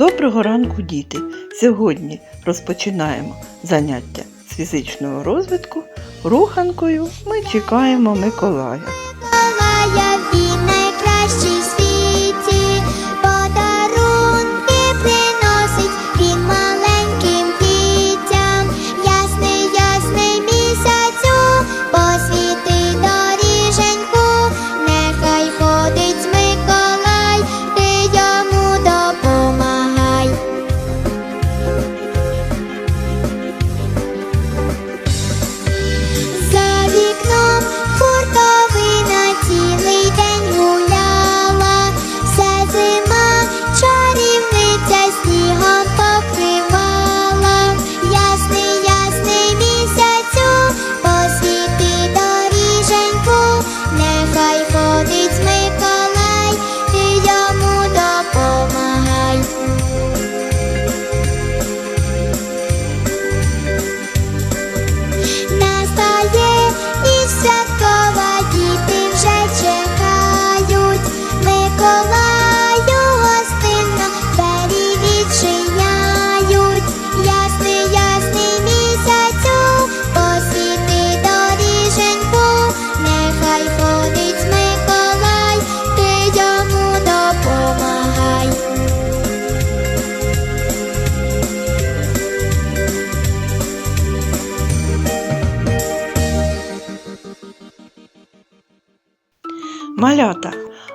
Доброго ранку, діти! Сьогодні розпочинаємо заняття з фізичного розвитку. Руханкою ми чекаємо Миколая.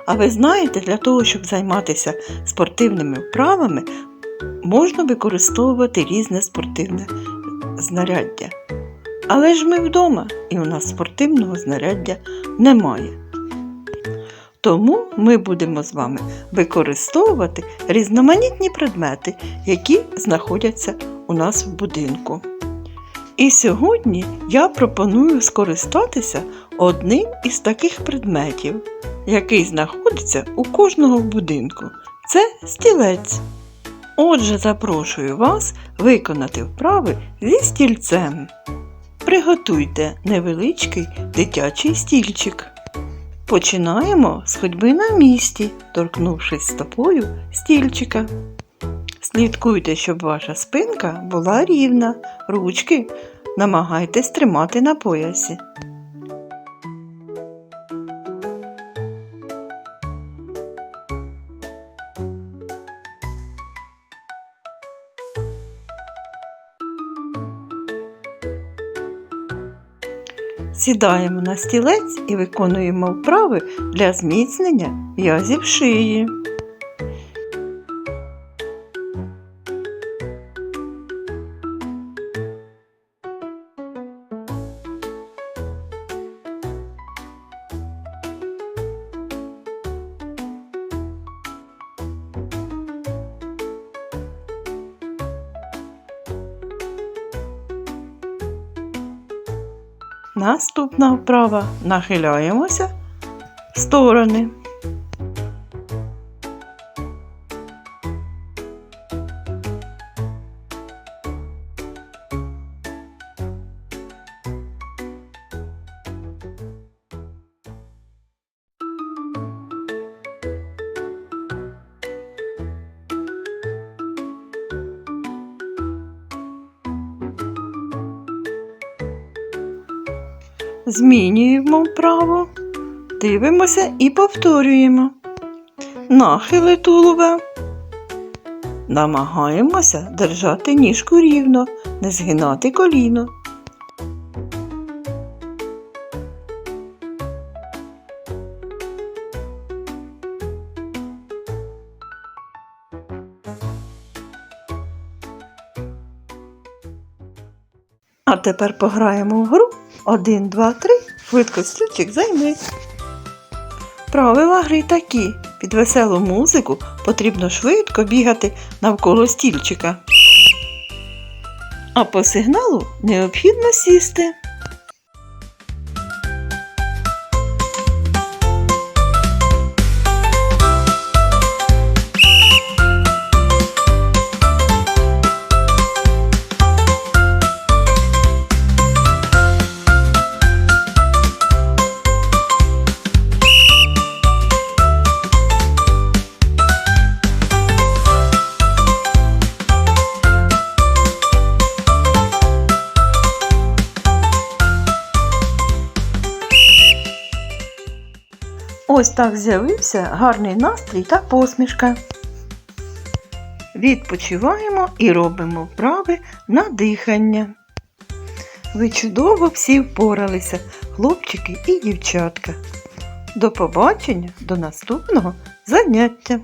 А ви знаєте, для того, щоб займатися спортивними вправами, можна використовувати різне спортивне знаряддя. Але ж ми вдома і у нас спортивного знаряддя немає. Тому ми будемо з вами використовувати різноманітні предмети, які знаходяться у нас в будинку. І сьогодні я пропоную скористатися одним із таких предметів, який знаходиться у кожного будинку. Це стілець. Отже, запрошую вас виконати вправи зі стільцем. Приготуйте невеличкий дитячий стільчик. Починаємо з ходьби на місці, торкнувшись стопою стільчика. Слідкуйте, щоб ваша спинка була рівна, ручки намагайтесь тримати на поясі. Сідаємо на стілець і виконуємо вправи для зміцнення в'язів шиї. Наступна вправа нахиляємося в сторони. Змінюємо вправо, дивимося і повторюємо. Нахили тулуба. Намагаємося держати ніжку рівно, не згинати коліно. А тепер пограємо в гру 1, 2, 3. Швидко стільчик займи. Правила гри такі. Під веселу музику потрібно швидко бігати навколо стільчика. А по сигналу необхідно сісти. Ось так з'явився гарний настрій та посмішка. Відпочиваємо і робимо вправи на дихання. Ви чудово всі впоралися, хлопчики і дівчатка. До побачення, до наступного заняття.